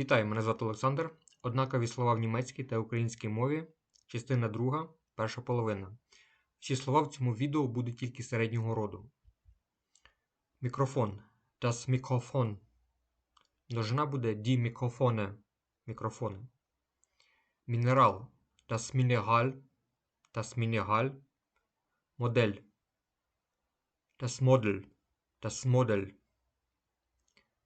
Вітаю, мене звати Олександр. Однакові слова в німецькій та українській мові. Частина друга, перша половина. Всі слова в цьому відео будуть тільки середнього роду. Мікрофон. Das Mikrofon. Множина буде die Mikrofone. Мікрофони. Мінерал. Das Mineral. Das Mineral. Модель. Das Model. Das Model.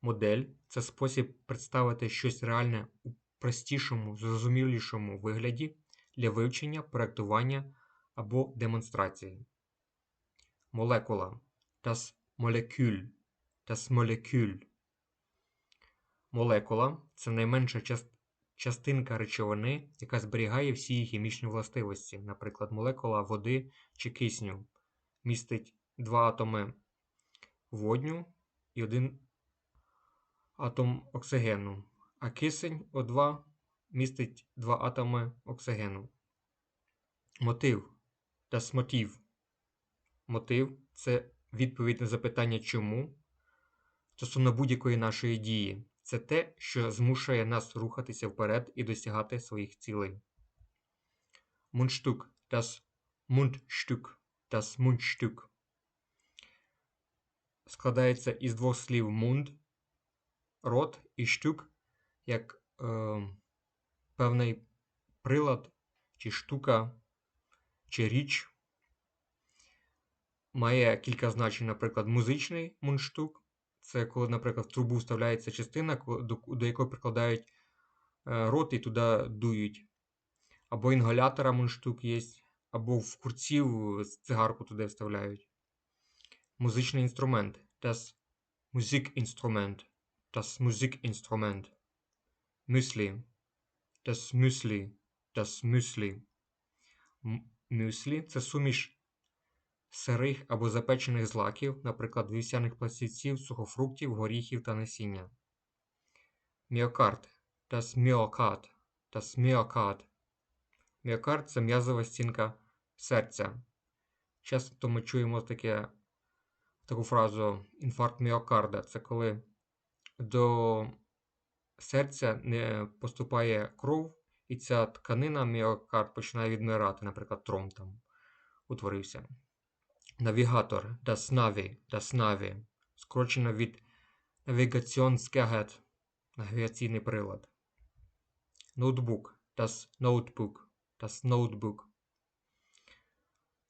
Модель це спосіб представити щось реальне у простішому, зрозумілішому вигляді для вивчення, проектування або демонстрації. Молекула das Molekül. Das Molekül. Молекула це найменша частинка речовини, яка зберігає всі її хімічні властивості. Наприклад, молекула води чи кисню містить два атоми водню і один атом оксигену, а кисень О2 містить два атоми оксигену. Мотив das Motiv. Мотив це відповідь на запитання чому стосовно будь-якої нашої дії. Це те, що змушує нас рухатися вперед і досягати своїх цілей. Mundstück das Mundstück das Mundstück складається із двох слів мунд рот і штюк як е, певний прилад чи штука чи річ. Має кілька значень, наприклад, музичний мундштук. Це коли, наприклад, в трубу вставляється частина, до, до якої прикладають е, рот і туди дують. Або інгалятора мундштук є, або в курців цигарку туди вставляють. Музичний інструмент. Das Musikinstrument. Das Musikinstrument. Müsli. Das Müsli. Das Müsli. Мюслі це суміш сирих або запечених злаків, наприклад, вівсяних пластівців, сухофруктів, горіхів та насіння. Міокард. Das Myokard. Das Myokard. Міокард це м'язова стінка серця. Часто ми чуємо таке, таку фразу інфаркт міокарда. Це коли до серця не поступає кров, і ця тканина міокард починає відмирати, наприклад, тромб там утворився. Навігатор das Navi, скорочено від Navigationsgerät, навігаційний прилад. Ноутбук das Notebook, das Notebook.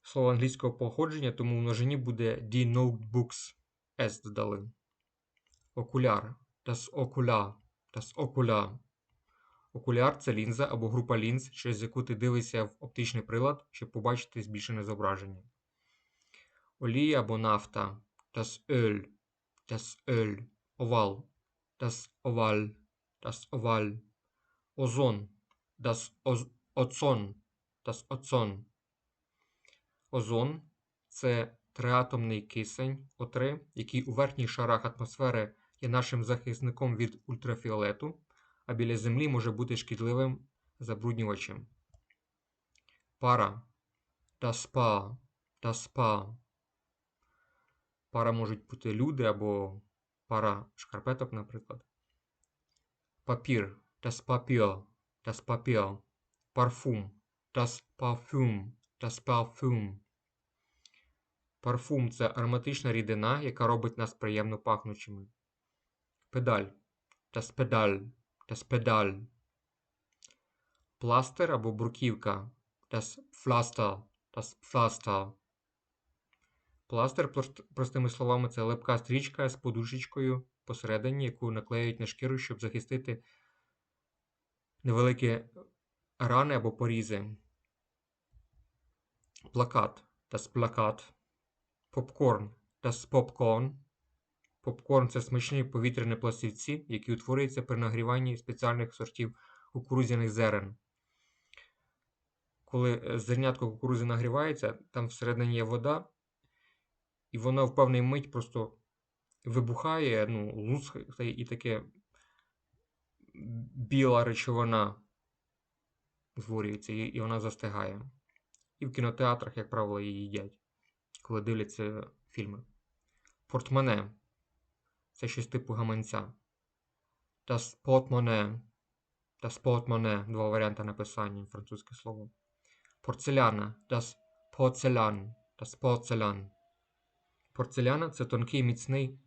Слово англійського походження, тому в множині буде die notebooks s додали. Окуляр das Okular, das Okular. Окуляр це лінза або група лінз, через яку ти дивишся в оптичний прилад, щоб побачити збільшене зображення. Олія або нафта das Öl, das Öl. Овал das Oval, das Oval. Озон das Oz- Ozon, das Ozon. Озон це триатомний кисень О3, який у верхніх шарах атмосфери є нашим захисником від ультрафіолету, а біля Землі може бути шкідливим забруднювачем. Пара das Paar, das Paar. Пара можуть бути люди або пара шкарпеток, наприклад. Папір das Papier, das Papier. Парфум das Parfüm, das Parfüm. Парфум це ароматична рідина, яка робить нас приємно пахнучими. Педаль das Pedal, das Pedal. Пластир або бруківка das Pflaster, das Pflaster. Пластир, простими словами, це липка стрічка з подушечкою посередині, яку наклеюють на шкіру, щоб захистити невеликі рани або порізи. Плакат das Plakat. Попкорн das Popcorn. Попкорн це смачні повітряні пластівці, які утворюються при нагріванні спеціальних сортів кукурудзяних зерен. Коли е, зернятко кукурудзи нагрівається, там всередині є вода, і вона в певний мить просто вибухає, ну, лускає, і таке біла речовина утворюється, і, вона застигає. І в кінотеатрах, як правило, її їдять, коли дивляться фільми. Портмоне це щось типу гаманця. das Portemonnaie. Das Portemonnaie. Два варіанти написання французьке слово. Порцеляна. Das Porzellan. Das Porzellan. Порцеляна це тонкий, міцний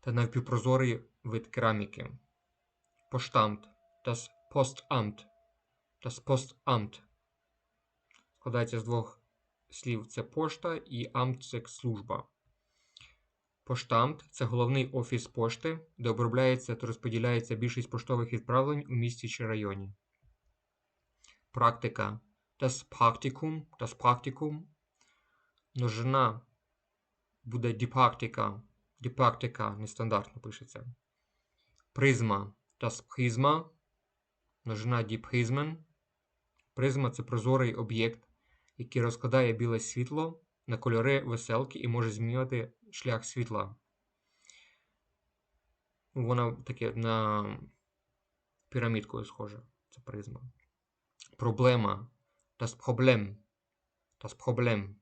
та навпівпрозорий вид кераміки. Поштамт. Das Postamt. Das Postamt. Складається з двох слів: це пошта і амт це служба. Поштамт це головний офіс пошти, де обробляється та розподіляється більшість поштових відправлень у місті чи районі. Практика. Das Praktikum. Das Praktikum. Множина буде діпактика. Діпактика нестандартно пишеться. Призма. Das Prisma. Множина діпризмен. Призма це прозорий об'єкт, який розкладає біле світло на кольори веселки і може змінювати шлях світла. Вона таке на пірамідкою схожа. Це призма. Проблема. Das Problem. Das Problem.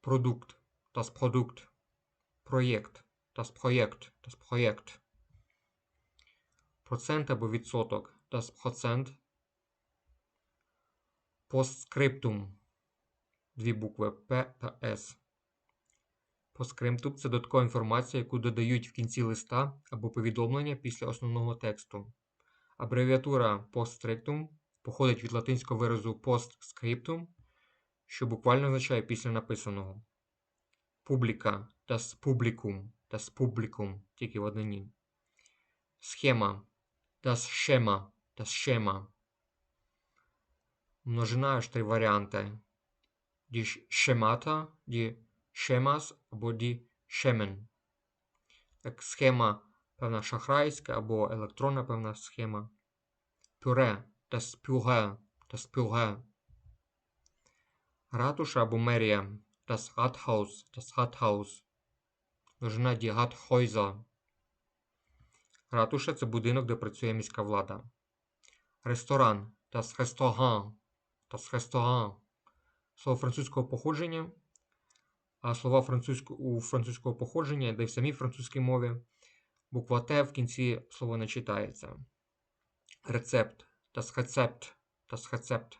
Продукт. Das Produkt. Проєкт. Das Projekt. Das Projekt. Процент або відсоток. Das Prozent. Постскриптум. Дві букви П та С. Постскриптум це додаткова інформація, яку додають в кінці листа або повідомлення після основного тексту. Абревіатура постскриптум походить від латинського виразу postscriptum, що буквально означає після написаного. Публіка das Publikum, das Publikum, тільки в однині. Схема das Schema, das Schema. Множина аж три варіанти. Die Schemata, die Schemas або die Schemen. Як схема певна шахрайська або електронна певна схема. Пюре, das Püree, das Püree. Ратуша або мерія, das Rathaus, das Rathaus. Множина die Rathäuser. Ратуша це будинок, де працює міська влада. Ресторан, das Restaurant, das Restaurant. Слово французького походження, а слова французько, у французького походження, де в самій французькій мові, буква Т в кінці слова не читається. Рецепт, das Rezept, das Rezept.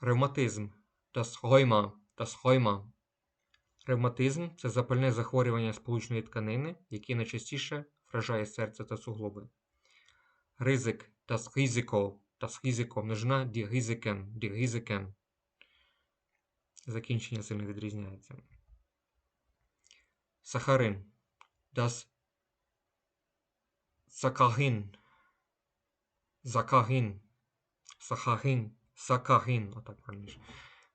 Ревматизм, das Rheuma, das Rheuma. Ревматизм це запальне захворювання сполучної тканини, яке найчастіше вражає серце та суглоби. Ризик, das Risiko, das Risiko, множина die Risiken, die Risiken. Закінчення сильно відрізняється. Сахарин, das Сакагин, Закагин, Сахагин, Сакагин, отак правильніше.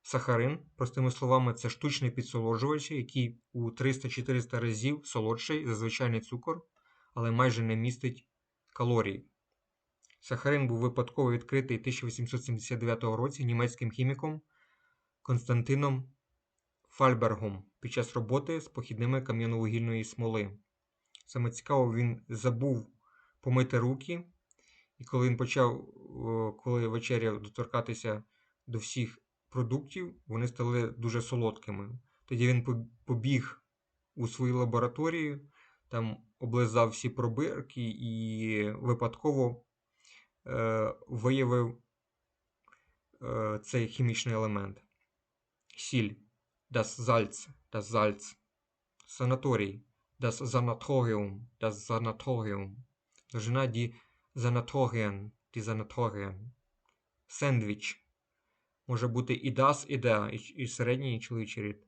Сахарин, простими словами, це штучний підсолоджувач, який у 300-400 разів солодший за звичайний цукор, але майже не містить калорій. Сахарин був випадково відкритий 1879 році німецьким хіміком Константином Фальбергом під час роботи з похідними кам'яновугільної смоли. Саме цікаво, він забув помити руки, і коли він почав, коли вечеря доторкатися до всіх продуктів, вони стали дуже солодкими. Тоді він побіг у свою лабораторію, там облизав всі пробирки і випадково е, виявив е, цей хімічний елемент. Сіль, das Salz, das Salz. Санаторій, das Sanatorium, das Sanatorium. Довжина die Sanatorien, die Sanatorien. Сендвіч. Може бути і das, і der, і, і середній і чоловічий рід.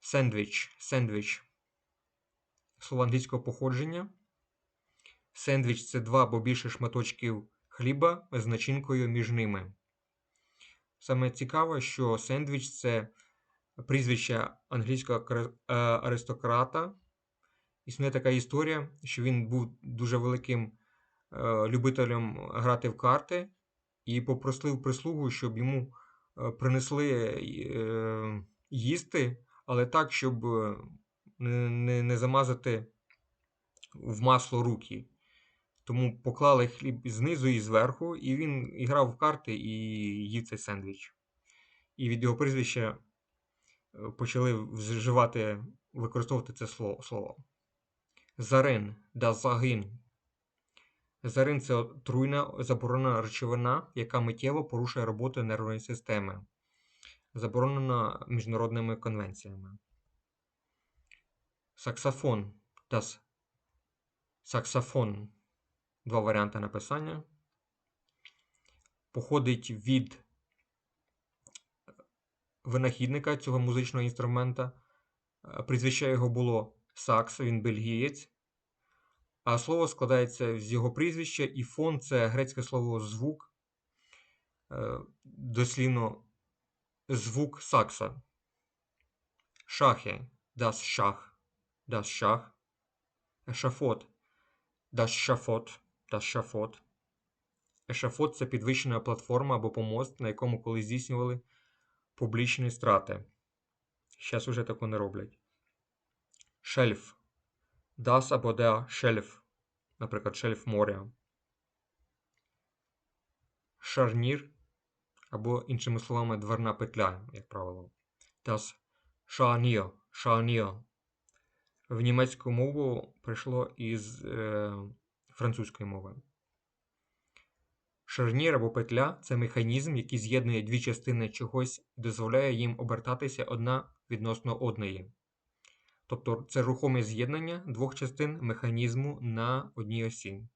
Сендвіч, сендвіч. Слово англійського походження. Сендвіч це два або більше шматочків хліба з начинкою між ними. Саме цікаве, що сендвіч це прізвище англійського аристократа. Існує така історія, що він був дуже великим любителем грати в карти і попросив прислугу, щоб йому принесли їсти, але так, щоб не замазати в масло руки. Тому поклали хліб знизу і зверху, і він і грав в карти і їв цей сендвіч. І від його прізвища почали вживати, використовувати це слово. Зарин das Загин. Зарин це отруйна заборонена речовина, яка миттєво порушує роботу нервової системи. Заборонена міжнародними конвенціями. Саксофон das Саксофон. Два варіанти написання. Походить від винахідника цього музичного інструмента. Е, Прізвище його було Сакс, він бельгієць. А слово складається з його прізвища, і фон це грецьке слово звук, е, дослівно звук сакса. Шахи das шах, das шах. Ешафот das шафот, das шафот. Ешафот це підвищена платформа або помост, на якому колись здійснювали публічні страти. Зараз уже таку не роблять. Шельф. Das або der шельф. Наприклад, шельф моря. Шарнір або, іншими словами, дверна петля, як правило. Das Scharnier. Scharnier. В німецьку мову прийшло із е, французької мови. Шарнір або петля це механізм, який з'єднує дві частини чогось і дозволяє їм обертатися одна відносно одної. Тобто це рухоме з'єднання двох частин механізму на одній осі.